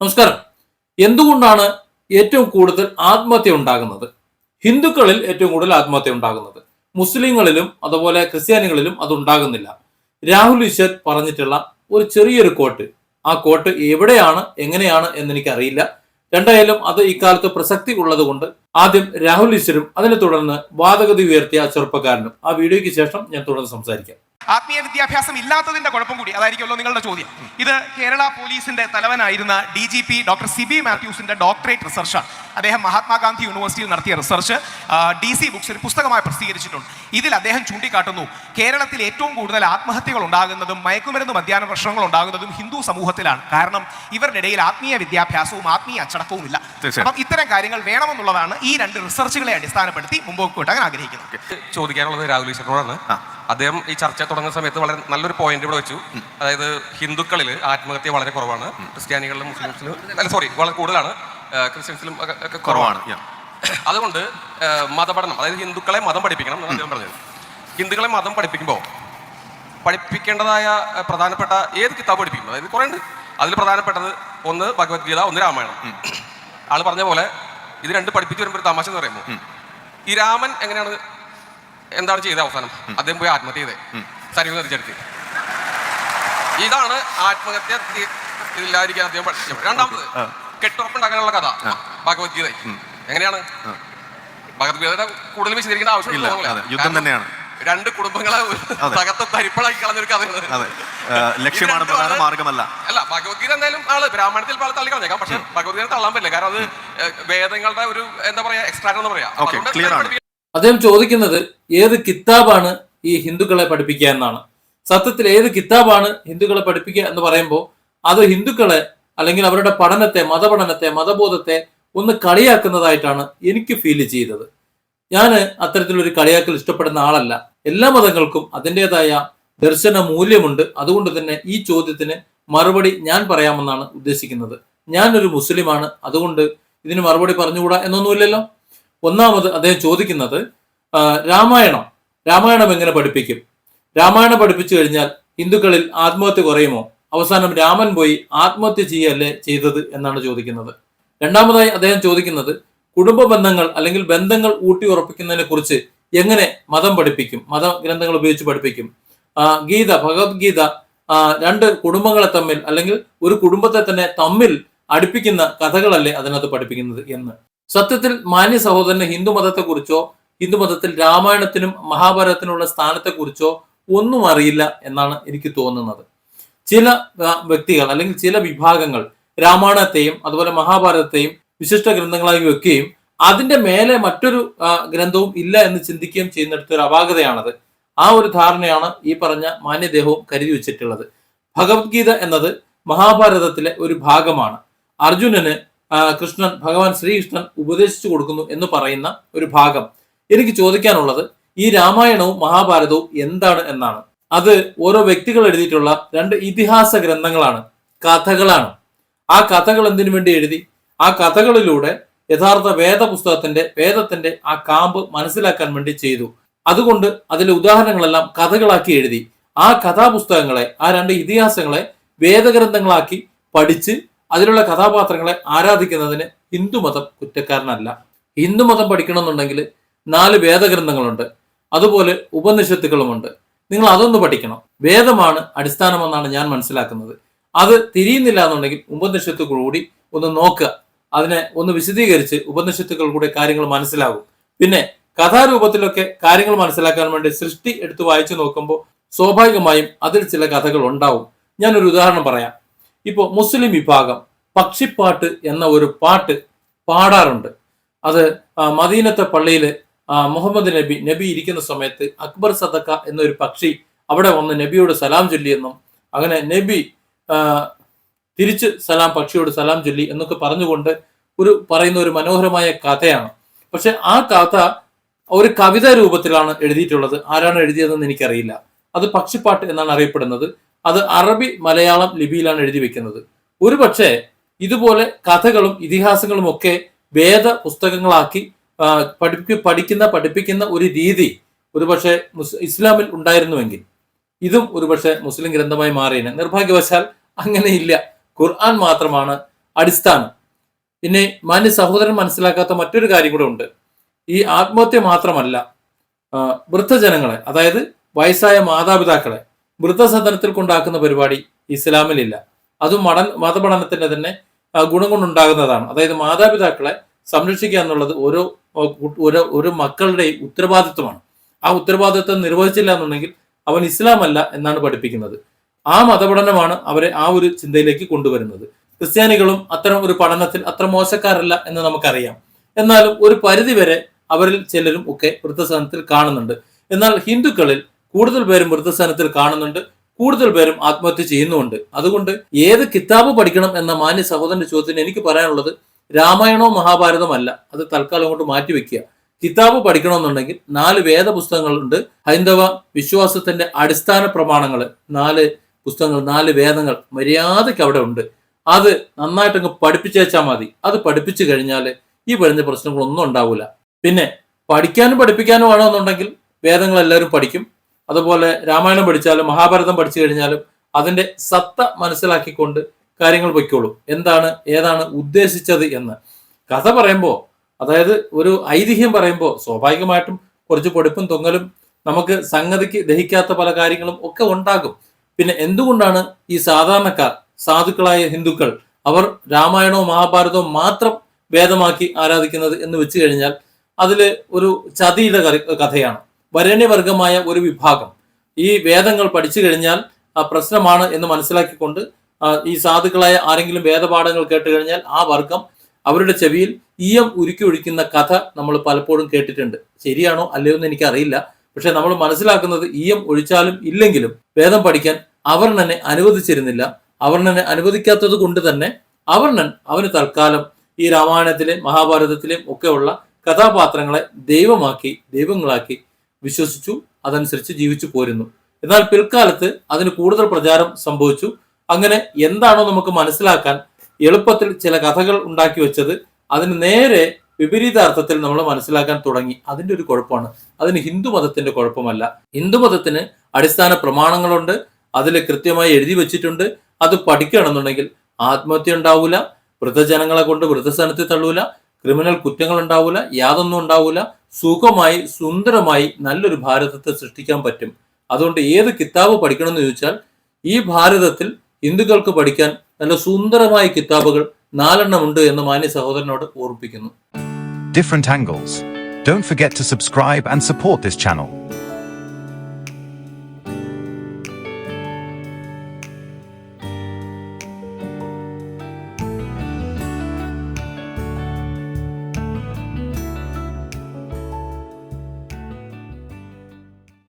നമസ്കാരം. എന്തുകൊണ്ടാണ് ഏറ്റവും കൂടുതൽ ആത്മഹത്യ ഉണ്ടാകുന്നത്? ഹിന്ദുക്കളിൽ ഏറ്റവും കൂടുതൽ ആത്മഹത്യ ഉണ്ടാകുന്നത്. മുസ്ലിങ്ങളിലും അതുപോലെ ക്രിസ്ത്യാനികളിലും അത് ഉണ്ടാകുന്നില്ല. രാഹുൽ ഈശ്വർ പറഞ്ഞിട്ടുള്ള ഒരു ചെറിയൊരു കോട്ട് ആ കോട്ട് എവിടെയാണ് എങ്ങനെയാണ് എന്ന് എനിക്കറിയില്ല. രണ്ടായാലും അത് ഇക്കാലത്ത് പ്രസക്തി ഉള്ളത് കൊണ്ട് ആദ്യം രാഹുൽ ഈശ്വരും അതിനെ തുടർന്ന് വാദഗതി ഉയർത്തിയ ചെറുപ്പക്കാരനും. ആ വീഡിയോയ്ക്ക് ശേഷം ഞാൻ തുടർന്ന് സംസാരിക്കാം. ആത്മീയ വിദ്യാഭ്യാസം ഇല്ലാത്തതിന്റെ കുഴപ്പം കൂടി. അതായിരിക്കുമല്ലോ നിങ്ങളുടെ ചോദ്യം. ഇത് കേരള പോലീസിന്റെ തലവനായിരുന്ന D G P doctor Siby മാത്യൂസിന്റെ doctorate റിസർച്ചാണ് അദ്ദേഹം മഹാത്മാഗാന്ധി യൂണിവേഴ്സിറ്റിയിൽ നടത്തിയ റിസർച്ച് ഡി സി ബുക്സ് ഒരു പുസ്തകമായി പ്രസിദ്ധീകരിച്ചിട്ടുണ്ട്. ഇതിൽ അദ്ദേഹം ചൂണ്ടിക്കാട്ടുന്നു കേരളത്തിൽ ഏറ്റവും കൂടുതൽ ആത്മഹത്യകൾ ഉണ്ടാകുന്നതും മയക്കുമരുന്ന് മധ്യാന പ്രശ്നങ്ങൾ ഉണ്ടാകുന്നതും ഹിന്ദു സമൂഹത്തിലാണ്. കാരണം ഇവരുടെ ഇടയിൽ ആത്മീയ വിദ്യാഭ്യാസവും ആത്മീയ അച്ചടക്കവും ഇല്ല അപ്പം ഇത്തരം കാര്യങ്ങൾ വേണമെന്നുള്ളതാണ് ഈ രണ്ട് റിസർച്ചുകളെ അടിസ്ഥാനപ്പെടുത്തി മുമ്പോട്ട് കൂട്ടാൻ ആഗ്രഹിക്കുന്നത്. ചോദിക്കാനുള്ളത് രാഹുൽ ഈശ്വരനോടാണ്. അദ്ദേഹം ഈ ചർച്ച തുടങ്ങുന്ന സമയത്ത് വളരെ നല്ലൊരു പോയിന്റ് ഇവിടെ വെച്ചു. അതായത് ഹിന്ദുക്കളിൽ ആത്മഹത്യ വളരെ കുറവാണ്. ക്രിസ്ത്യാനികളിലും മുസ്ലിംസിലും അല്ല സോറി വളരെ കൂടുതലാണ്. ക്രിസ്ത്യൻസിലും ഒക്കെ- കുറവാണ് അതുകൊണ്ട് മതപഠനം അതായത് ഹിന്ദുക്കളെ മതം പഠിപ്പിക്കണം എന്നാണ് അദ്ദേഹം പറഞ്ഞത്. ഹിന്ദുക്കളെ മതം പഠിപ്പിക്കുമ്പോൾ പഠിപ്പിക്കേണ്ടതായ പ്രധാനപ്പെട്ട ഏത് കിതാബ് പഠിപ്പിക്കും അതായത് കുറേ ഉണ്ട്. അതിൽ പ്രധാനപ്പെട്ടത് ഒന്ന് ഭഗവത്ഗീത ഒന്ന് രാമായണം. ആൾ പറഞ്ഞ പോലെ ഇത് രണ്ട് പഠിപ്പിച്ച് വരുമ്പോൾ ഒരു തമാശ എന്ന് പറയുമ്പോൾ ഈ രാമൻ എങ്ങനെയാണ് എന്താണ് ചെയ്തത് അവസാനം? അദ്ദേഹം പോയി ആത്മഹത്യ ചെയ്തേ. സരിവ് തിരിച്ചെടുത്തി ഇതാണ് ആത്മഹത്യ ഇതില്ലായിരിക്കാൻ ഇല്ലാതിരിക്കാൻ അദ്ദേഹം പഠിച്ചത്. രണ്ടാമത് കെട്ടുറപ്പുണ്ടാക്കാനുള്ള കഥ. ഭഗവത്ഗീത എങ്ങനെയാണ്? ഭഗവത്ഗീതയുടെ കൂടുതൽ വിശദീകരിക്കേണ്ട ആവശ്യമില്ല യുദ്ധം തന്നെയാണ്. രണ്ട് കുടുംബങ്ങളെ. തകർത്ത് തരിപ്പളാക്കി കളഞ്ഞ ഒരു കഥയാണ്. അതെ. ലക്ഷ്യമാണ് പ്രധാന മാർഗമല്ല അല്ല. ഭഗവത്ഗീത എന്തായാലും ആൾ ബ്രാഹ്മണത്തിൽ പല തള്ളി കളഞ്ഞേക്കാം. പക്ഷെ ഭഗവത്ഗീത തള്ളാൻ പറ്റില്ല. കാരണം അത് വേദങ്ങളുടെ ഒരു എന്താ പറയാ എക്സ്ട്രാക്ട് എന്ന് പറയാം. അദ്ദേഹം ചോദിക്കുന്നത് ഏത് കിതാബാണ് ഈ ഹിന്ദുക്കളെ പഠിപ്പിക്കുക എന്നാണ്. സത്യത്തിൽ ഏത് കിതാബാണ് ഹിന്ദുക്കളെ പഠിപ്പിക്കുക എന്ന് പറയുമ്പോൾ അത് ഹിന്ദുക്കളെ അല്ലെങ്കിൽ അവരുടെ പഠനത്തെ മതപഠനത്തെ മതബോധത്തെ ഒന്ന് കളിയാക്കുന്നതായിട്ടാണ് എനിക്ക് ഫീൽ ചെയ്തത്. ഞാൻ അത്തരത്തിലൊരു കളിയാക്കൽ ഇഷ്ടപ്പെടുന്ന ആളല്ല. എല്ലാ മതങ്ങൾക്കും അതിന്റെതായ ദർശന മൂല്യമുണ്ട്. അതുകൊണ്ട് തന്നെ ഈ ചോദ്യത്തിന് മറുപടി ഞാൻ പറയാമെന്നാണ് ഉദ്ദേശിക്കുന്നത്. ഞാനൊരു മുസ്ലിമാണ്. അതുകൊണ്ട് ഇതിന് മറുപടി പറഞ്ഞുകൂടാ എന്നൊന്നുമില്ലല്ലോ. ഒന്നാമത് അദ്ദേഹം ചോദിക്കുന്നത് രാമായണം. രാമായണം എങ്ങനെ പഠിപ്പിക്കും? രാമായണം പഠിപ്പിച്ചു കഴിഞ്ഞാൽ ഹിന്ദുക്കളിൽ ആത്മഹത്യ കുറയുമോ? അവസാനം രാമൻ പോയി ആത്മഹത്യ ചെയ്യല്ലേ ചെയ്തത് എന്നാണ് ചോദിക്കുന്നത്. രണ്ടാമതായി അദ്ദേഹം ചോദിക്കുന്നത് കുടുംബ ബന്ധങ്ങൾ അല്ലെങ്കിൽ ബന്ധങ്ങൾ ഊട്ടി ഉറപ്പിക്കുന്നതിനെ കുറിച്ച് എങ്ങനെ മതം പഠിപ്പിക്കും? മത ഗ്രന്ഥങ്ങൾ ഉപയോഗിച്ച് പഠിപ്പിക്കും. ഗീത ഭഗവത്ഗീത രണ്ട് കുടുംബങ്ങളെ തമ്മിൽ അല്ലെങ്കിൽ ഒരു കുടുംബത്തെ തന്നെ തമ്മിൽ അടുപ്പിക്കുന്ന കഥകളല്ലേ അതിനകത്ത് പഠിപ്പിക്കുന്നത് എന്ന്. സത്യത്തിൽ മാന്യ സഹോദരന് ഹിന്ദു മതത്തെക്കുറിച്ചോ ഹിന്ദു മതത്തിൽ രാമായണത്തിനും മഹാഭാരതത്തിനുള്ള സ്ഥാനത്തെക്കുറിച്ചോ ഒന്നും അറിയില്ല എന്നാണ് എനിക്ക് തോന്നുന്നത്. ചില വ്യക്തികൾ അല്ലെങ്കിൽ ചില വിഭാഗങ്ങൾ രാമായണത്തെയും അതുപോലെ മഹാഭാരതത്തെയും വിശിഷ്ട ഗ്രന്ഥങ്ങളായി വെക്കുകയും അതിന്റെ മേലെ മറ്റൊരു ഗ്രന്ഥവും ഇല്ല എന്ന് ചിന്തിക്കുകയും ചെയ്യുന്നിടത്ത് ഒരു അപാകതയാണത്. ആ ഒരു ധാരണയാണ് ഈ പറഞ്ഞ മാന്യദേഹവും കരുതി വെച്ചിട്ടുള്ളത്. ഭഗവത്ഗീത എന്നത് മഹാഭാരതത്തിലെ ഒരു ഭാഗമാണ്. അർജുനന് കൃഷ്ണൻ ഭഗവാൻ ശ്രീകൃഷ്ണൻ ഉപദേശിച്ചു കൊടുക്കുന്നു എന്ന് പറയുന്ന ഒരു ഭാഗം. എനിക്ക് ചോദിക്കാനുള്ളത് ഈ രാമായണവും മഹാഭാരതവും എന്താണ് എന്നാണ്. അത് ഓരോ വ്യക്തികൾ എഴുതിയിട്ടുള്ള രണ്ട് ഇതിഹാസ ഗ്രന്ഥങ്ങളാണ് കഥകളാണ്. ആ കഥകൾ എന്തിനു വേണ്ടി എഴുതി? ആ കഥകളിലൂടെ യഥാർത്ഥ വേദപുസ്തകത്തിന്റെ വേദത്തിന്റെ ആ കാമ്പ് മനസ്സിലാക്കാൻ വേണ്ടി ചെയ്തു. അതുകൊണ്ട് അതിലെ ഉദാഹരണങ്ങളെല്ലാം കഥകളാക്കി എഴുതി. ആ കഥാപുസ്തകങ്ങളെ ആ രണ്ട് ഇതിഹാസങ്ങളെ വേദഗ്രന്ഥങ്ങളാക്കി പഠിച്ച് അതിലുള്ള കഥാപാത്രങ്ങളെ ആരാധിക്കുന്നതിന് ഹിന്ദുമതം കുറ്റക്കാരനല്ല. ഹിന്ദുമതം പഠിക്കണമെന്നുണ്ടെങ്കിൽ നാല് വേദഗ്രന്ഥങ്ങളുണ്ട്. അതുപോലെ ഉപനിഷത്തുകളുമുണ്ട്. നിങ്ങൾ അതൊന്ന് പഠിക്കണം. വേദമാണ് അടിസ്ഥാനമെന്നാണ് ഞാൻ മനസ്സിലാക്കുന്നത്. അത് തിരിയുന്നില്ല എന്നുണ്ടെങ്കിൽ ഉപനിഷത്തുകൾ കൂടി ഒന്ന് നോക്കുക. അതിനെ ഒന്ന് വിശദീകരിച്ച് ഉപനിഷത്തുക്കൾ കൂടെ കാര്യങ്ങൾ മനസ്സിലാകും. പിന്നെ കഥാരൂപത്തിലൊക്കെ കാര്യങ്ങൾ മനസ്സിലാക്കാൻ വേണ്ടി സൃഷ്ടി എടുത്ത് വായിച്ചു നോക്കുമ്പോൾ സ്വാഭാവികമായും അതിൽ ചില കഥകൾ ഉണ്ടാവും. ഞാനൊരു ഉദാഹരണം പറയാം. ഇപ്പോൾ മുസ്ലിം വിഭാഗം പക്ഷിപ്പാട്ട് എന്ന ഒരു പാട്ട് പാടാറുണ്ട്. അത് മദീനത്തെ പള്ളിയിൽ മുഹമ്മദ് നബി നബി ഇരിക്കുന്ന സമയത്ത് അക്ബർ സദക്ക എന്നൊരു പക്ഷി അവിടെ വന്ന് നബിയോട് സലാം ചൊല്ലിയെന്നും അങ്ങനെ നബി തിരിച്ച് സലാം പക്ഷിയോട് സലാം ചൊല്ലി എന്നൊക്കെ പറഞ്ഞുകൊണ്ട് ഒരു പറയുന്ന ഒരു മനോഹരമായ കഥയാണ്. പക്ഷെ ആ കഥ ഒരു കവിത രൂപത്തിലാണ് എഴുതിയിട്ടുള്ളത്. ആരാണ് എഴുതിയതെന്ന് എനിക്കറിയില്ല. അത് പക്ഷിപ്പാട്ട് എന്നാണ് അറിയപ്പെടുന്നത്. അത് അറബി മലയാളം ലിപിയിലാണ് എഴുതി വെക്കുന്നത്. ഒരുപക്ഷെ ഇതുപോലെ കഥകളും ഇതിഹാസങ്ങളും ഒക്കെ വേദ പുസ്തകങ്ങളാക്കി പഠിപ്പി പഠിക്കുന്ന പഠിപ്പിക്കുന്ന ഒരു രീതി ഒരുപക്ഷെ ഇസ്ലാമിൽ ഉണ്ടായിരുന്നുവെങ്കിൽ ഇതും ഒരുപക്ഷെ മുസ്ലിം ഗ്രന്ഥമായി മാറിയേനെ. നിർഭാഗ്യവശാൽ അങ്ങനെയില്ല. ഖുർആൻ മാത്രമാണ് അടിസ്ഥാനം. പിന്നെ മാന്യ സഹോദരൻ മനസ്സിലാക്കാത്ത മറ്റൊരു കാര്യം കൂടെ ഉണ്ട്. ഈ ആത്മഹത്യ മാത്രമല്ല വൃദ്ധജനങ്ങളെ അതായത് വയസ്സായ മാതാപിതാക്കളെ വൃദ്ധസദനത്തിൽ കൊണ്ടാക്കുന്ന പരിപാടി ഇസ്ലാമിലില്ല. അതും മടൻ മതപഠനത്തിന്റെ തന്നെ ഗുണം കൊണ്ടുണ്ടാകുന്നതാണ്. അതായത് മാതാപിതാക്കളെ സംരക്ഷിക്കുക എന്നുള്ളത് ഓരോ ഓരോ ഒരു മക്കളുടെയും ഉത്തരവാദിത്വമാണ്. ആ ഉത്തരവാദിത്വം നിർവഹിച്ചില്ല എന്നുണ്ടെങ്കിൽ അവൻ ഇസ്ലാമല്ല എന്നാണ് പഠിപ്പിക്കുന്നത്. ആ മതപഠനമാണ് അവരെ ആ ഒരു ചിന്തയിലേക്ക് കൊണ്ടുവരുന്നത്. ക്രിസ്ത്യാനികളും അത്തരം ഒരു പഠനത്തിൽ അത്ര മോശക്കാരല്ല എന്ന് നമുക്കറിയാം. എന്നാലും ഒരു പരിധിവരെ അവരിൽ ചിലരും ഒക്കെ വൃദ്ധസദനത്തിൽ കാണുന്നുണ്ട്. എന്നാൽ ഹിന്ദുക്കളിൽ കൂടുതൽ പേരും വൃദ്ധസദനത്തിൽ കാണുന്നുണ്ട് കൂടുതൽ പേരും ആത്മഹത്യ ചെയ്യുന്നുമുണ്ട്. അതുകൊണ്ട് ഏത് കിതാബ് പഠിക്കണം എന്ന മാന്യ സഹോദരന്റെ ചോദ്യത്തിന് എനിക്ക് പറയാനുള്ളത് രാമായണോ മഹാഭാരതമല്ല. അത് തൽക്കാലം കൊണ്ട് മാറ്റിവെക്കുക. കിതാബ് പഠിക്കണമെന്നുണ്ടെങ്കിൽ നാല് വേദപുസ്തകങ്ങളുണ്ട്. ഹൈന്ദവ വിശ്വാസത്തിന്റെ അടിസ്ഥാന പ്രമാണങ്ങൾ നാല് പുസ്തകങ്ങൾ നാല് വേദങ്ങൾ മര്യാദയ്ക്ക് അവിടെ ഉണ്ട്. അത് നന്നായിട്ട് അങ്ങ് പഠിപ്പിച്ചേച്ചാൽ മതി. അത് പഠിപ്പിച്ചു കഴിഞ്ഞാൽ ഈ പറഞ്ഞ പ്രശ്നങ്ങളൊന്നും ഉണ്ടാവില്ല പിന്നെ പഠിക്കാനും പഠിപ്പിക്കാനും ആണോ എന്നുണ്ടെങ്കിൽ വേദങ്ങൾ എല്ലാവരും പഠിക്കും. അതുപോലെ രാമായണം പഠിച്ചാലും മഹാഭാരതം പഠിച്ചു കഴിഞ്ഞാലും അതിന്റെ സത്ത മനസ്സിലാക്കിക്കൊണ്ട് കാര്യങ്ങൾ പൊയ്ക്കോളും. എന്താണ് ഏതാണ് ഉദ്ദേശിച്ചത് എന്ന്. കഥ പറയുമ്പോൾ അതായത് ഒരു ഐതിഹ്യം പറയുമ്പോൾ സ്വാഭാവികമായിട്ടും കുറച്ച് പൊടിപ്പും തൊങ്ങലും നമുക്ക് സംഗതിക്ക് ദഹിക്കാത്ത പല കാര്യങ്ങളും ഒക്കെ ഉണ്ടാകും. പിന്നെ എന്തുകൊണ്ടാണ് ഈ സാധാരണക്കാർ സാധുക്കളായ ഹിന്ദുക്കൾ അവർ രാമായണവും മഹാഭാരതവും മാത്രം വേദമാക്കി ആരാധിക്കുന്നത് എന്ന് വെച്ചു കഴിഞ്ഞാൽ അതിൽ ഒരു ചതിയുടെ കഥയാണ്. വരണ്യവർഗമായ ഒരു വിഭാഗം. ഈ വേദങ്ങൾ പഠിച്ചു കഴിഞ്ഞാൽ ആ പ്രശ്നമാണ് എന്ന് മനസ്സിലാക്കിക്കൊണ്ട് ഈ സാധുക്കളായ ആരെങ്കിലും വേദപാഠങ്ങൾ കേട്ട് കഴിഞ്ഞാൽ ആ വർഗം അവരുടെ ചെവിയിൽ ഈയം ഉരുക്കി ഒഴിക്കുന്ന കഥ നമ്മൾ പലപ്പോഴും കേട്ടിട്ടുണ്ട്. ശരിയാണോ അല്ലയോ എന്ന് എനിക്കറിയില്ല. പക്ഷെ നമ്മൾ മനസ്സിലാക്കുന്നത് ഈയം ഒഴിച്ചാലും ഇല്ലെങ്കിലും വേദം പഠിക്കാൻ അവർണനെ അനുവദിച്ചിരുന്നില്ല. അവർണനെ അനുവദിക്കാത്തത് കൊണ്ട് തന്നെ അവർണൻ അവന് തൽക്കാലം ഈ രാമായണത്തിലെ മഹാഭാരതത്തിലെയും ഒക്കെയുള്ള കഥാപാത്രങ്ങളെ ദൈവമാക്കി ദൈവങ്ങളാക്കി വിശ്വസിച്ചു അതനുസരിച്ച് ജീവിച്ചു പോരുന്നു. എന്നാൽ പിൽക്കാലത്ത് അതിന് കൂടുതൽ പ്രചാരം സംഭവിച്ചു. അങ്ങനെ എന്താണോ നമുക്ക് മനസ്സിലാക്കാൻ എളുപ്പത്തിൽ ചില കഥകൾ ഉണ്ടാക്കി വെച്ചത് അതിന് നേരെ വിപരീതാർത്ഥത്തിൽ നമ്മൾ മനസ്സിലാക്കാൻ തുടങ്ങി. അതിന്റെ ഒരു കുഴപ്പമാണ്. അതിന് ഹിന്ദു മതത്തിന്റെ കുഴപ്പമല്ല. ഹിന്ദു മതത്തിന് അടിസ്ഥാന പ്രമാണങ്ങളുണ്ട്. അതിൽ കൃത്യമായി എഴുതി വെച്ചിട്ടുണ്ട് അത് പഠിക്കുകയാണെന്നുണ്ടെങ്കിൽ ആത്മഹത്യ ഉണ്ടാവില്ല വൃദ്ധജനങ്ങളെ കൊണ്ട് വൃദ്ധസ്ഥാനത്തിൽ തള്ളൂല ക്രിമിനൽ കുറ്റങ്ങൾ ഉണ്ടാവൂല യാതൊന്നും ഉണ്ടാവൂല സുഖമായി സുന്ദരമായി നല്ലൊരു ഭാരതത്തെ സൃഷ്ടിക്കാൻ പറ്റും അതുകൊണ്ട് ഏത് കിതാബ് പഠിക്കണം എന്ന് ചോദിച്ചാൽ ഈ ഭാരതത്തിൽ ഹിന്ദുക്കൾക്ക് പഠിക്കാൻ നല്ല സുന്ദരമായ കിതാബുകൾ നാലെണ്ണം ഉണ്ട് എന്ന് മാന്യ സഹോദരനോട് ഓർപ്പിക്കുന്നു different angles. Don't forget to subscribe and support this channel.